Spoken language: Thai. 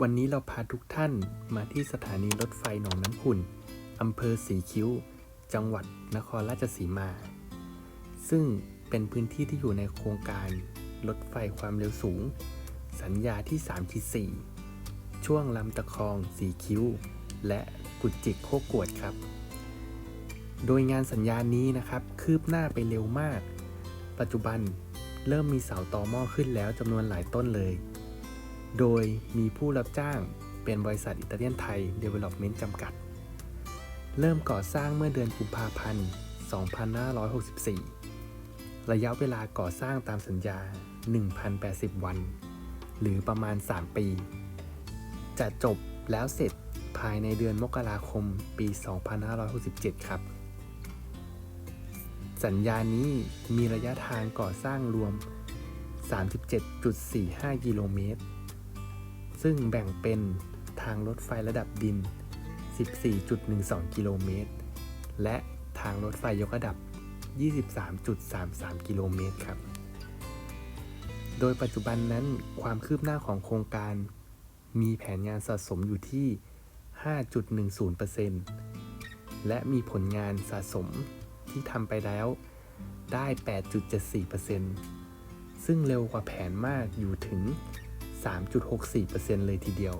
วันนี้เราพาทุกท่านมาที่สถานีรถไฟหนองน้ำขุ่นอำเภอสีคิ้ว จังหวัดนครราชสีมา ซึ่งเป็นพื้นที่ที่อยู่ในโครงการรถไฟความเร็วสูง สัญญาที่3ที่4ช่วงลำตะคองสีคิ้ว และกุดจิกโคกวดครับ โดยงานสัญญานี้นะครับคืบหน้าไปเร็วมาก ปัจจุบันเริ่มมีเสาต่อหม้อขึ้นแล้วจำนวนหลายต้นเลย โดยมีผู้รับจ้างเป็นบริษัทอิตาเลียนไทยเดเวล็อปเมนต์จำกัด เริ่มก่อสร้างเมื่อเดือนกุมภาพันธ์ 2564 ระยะเวลาก่อสร้างตามสัญญา 1,080 วัน หรือประมาณ 3 ปี จะจบแล้วเสร็จภายในเดือนมกราคมปี 2567 ครับ สัญญานี้มีระยะทางก่อสร้างรวม 37.45 กิโลเมตร ซึ่งแบ่งเป็นทางรถไฟระดับดิน 14.12 กิโลเมตร และทางรถไฟยกระดับ 23.33 กิโลเมตรครับ โดยปัจจุบันนั้นความคืบหน้าของโครงการ มีแผนงานสะสมอยู่ที่ 5.10%และมีผลงานสะสมที่ทำไปแล้วได้ 8.74%ซึ่งเร็วกว่าแผนมากอยู่ถึง 3.64%เลยทีเดียว